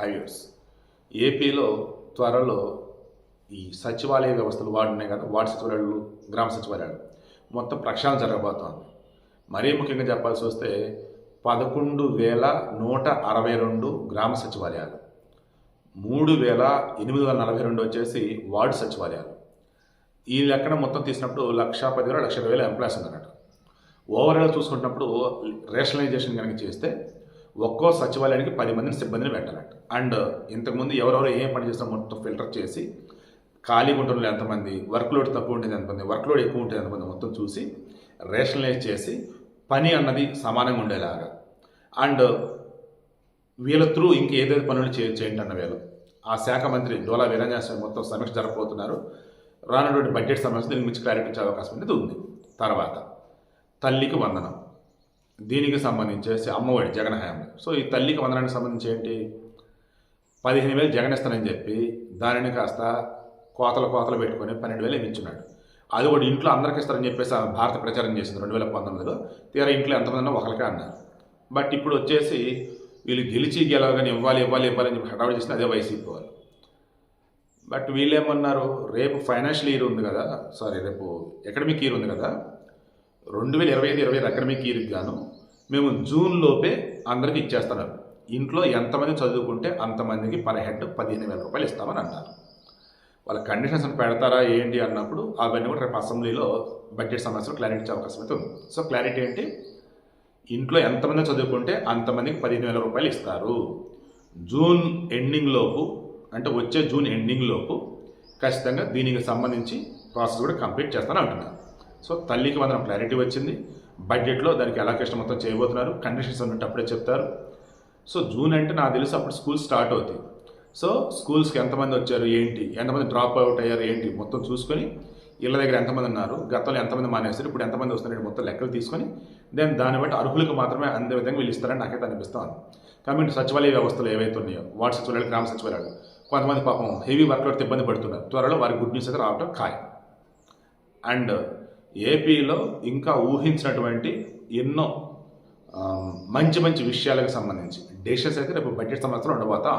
Highways ఏపీలో త్వరలో ఈ సచివాలయ వ్యవస్థలు వాడినాయి కదా వార్డు సచివాలయాలు గ్రామ సచివాలయాలు. మొత్తం ప్రక్షాళన జరగబోతోంది. మరీ ముఖ్యంగా చెప్పాల్సి వస్తే పదకొండు వేల నూట అరవై రెండు గ్రామ సచివాలయాలు. మూడు వేల ఎనిమిది వందల నలభై రెండు వచ్చేసి వార్డు సచివాలయాలు. ఈ లెక్కన మొత్తం తీసినప్పుడు లక్ష పదివేల లక్ష ఇరవై వేల ఎంప్లాయీస్ ఉన్నారట. ఓవరాల్ చూసుకుంటున్నప్పుడు రేషనలైజేషన్ కనుక చేస్తే ఒక్కో సచివాలయానికి పది మందిని సిబ్బందిని పెట్టాలంట. అండ్ ఇంతకుముందు ఎవరెవరు ఏం పని చేస్తారో మొత్తం ఫిల్టర్ చేసి ఖాళీగా ఉంటుంది ఎంతమంది వర్క్ లోడ్ తక్కువ ఉంటుంది ఎంతమంది వర్క్ లోడ్ ఎక్కువ ఉంటుంది ఎంతమంది మొత్తం చూసి రేషనలైజ్ చేసి పని అన్నది సమానంగా ఉండేలాగా. అండ్ వీళ్ళ త్రూ ఇంక ఏదైతే పనులు చేయొచ్చు ఏంటన్న వీళ్ళు. ఆ శాఖ మంత్రి డోలా వీరంజస్వామి మొత్తం సమీక్ష జరపబోతున్నారు. రానటువంటి బడ్జెట్ సమస్య దీని గురించి క్లారిటీ ఇచ్చే అవకాశం అనేది ఉంది. తర్వాత తల్లికి వందనం. దీనికి సంబంధించేసి అమ్మఒడి జగన్ హయాంలో. సో ఈ తల్లికి వందనానికి సంబంధించి ఏంటి? పదిహేను వేలు జగన్ ఇస్తానని చెప్పి దానిని కాస్త కోతలు కోతలు పెట్టుకొని పన్నెండు వేలు ఇచ్చున్నాడు. అది కూడా ఇంట్లో అందరికి ఇస్తారని చెప్పేసి ఆ భారత ప్రచారం చేసింది రెండు వేల పంతొమ్మిదిలో. తీరా ఇంట్లో ఎంతమంది ఒకరికే అన్నారు. బట్ ఇప్పుడు వచ్చేసి వీళ్ళు గెలిచి గెలవగానే ఇవ్వాలి ఇవ్వాలి ఇవ్వాలి అని చెప్పి హడావిడి చేసిన అదే వైసీపీ వాళ్ళు. బట్ వీళ్ళేమన్నారు రేపు ఫైనాన్షియల్ ఇయర్ ఉంది కదా సారీ రేపు అకాడమిక్ ఇయర్ ఉంది కదా రెండు వేల ఇరవై ఐదు ఇరవై ఐదు అకాడమిక్ ఇయర్కి గాను మేము జూన్ లోపే అందరికి ఇచ్చేస్తున్నారు. ఇంట్లో ఎంతమంది చదువుకుంటే అంతమందికి పర్ హెడ్ పదిహేను వేల రూపాయలు ఇస్తామని అంటారు. వాళ్ళ కండిషన్స్ పెడతారా ఏంటి అన్నప్పుడు అవన్నీ కూడా రేపు అసెంబ్లీలో బడ్జెట్ సమస్యలు క్లారిటీ ఇచ్చే అవకాశం అయితే ఉంది. సో క్లారిటీ ఏంటి? ఇంట్లో ఎంతమంది చదువుకుంటే అంతమందికి పదిహేను వేల రూపాయలు ఇస్తారు. జూన్ ఎండింగ్ లోపు అంటే వచ్చే జూన్ ఎండింగ్ లోపు ఖచ్చితంగా దీనికి సంబంధించి ప్రాసెస్ కూడా కంప్లీట్ చేస్తాను అంటున్నారు సో తల్లికి మాత్రం క్లారిటీ వచ్చింది. బడ్జెట్లో దానికి ఎలాకేషన్ మొత్తం చేయబోతున్నారు. కండిషన్స్ ఉన్నట్టు అప్పుడే చెప్తారు. సో జూన్ అంటే నాకు తెలుసు అప్పుడు స్కూల్ స్టార్ట్ అవుతాయి సో స్కూల్స్కి ఎంతమంది వచ్చారు ఏంటి ఎంతమంది డ్రాప్ అవుట్ అయ్యారు ఏంటి మొత్తం చూసుకొని ఇళ్ళ దగ్గర ఎంతమంది ఉన్నారు గతంలో ఎంతమంది మానేస్తారు ఇప్పుడు ఎంతమంది వస్తున్నారు మొత్తం లెక్కలు తీసుకొని దెన్ దాన్ని బట్టి అర్హులకు మాత్రమే అందే విధంగా వీళ్ళు ఇస్తారని నాకైతే అనిపిస్తాను కాబట్టి సచివాలయ వ్యవస్థలు ఏవైతే ఉన్నాయో వార్డు సచివాలయాలు గ్రామ సచివాలయాలు కొంతమంది పాపం హెవీ వర్క్లోడ్ ఇబ్బంది పడుతున్నారు. త్వరలో వారి గుడ్ న్యూస్ అయితే రావడం ఖాయం. అండ్ ఏపీలో ఇంకా ఊహించినటువంటి ఎన్నో మంచి మంచి విషయాలకు సంబంధించి. డెసిషన్స్ అయితే రేపు బడ్జెట్ సంవత్సరం ఉండబోతా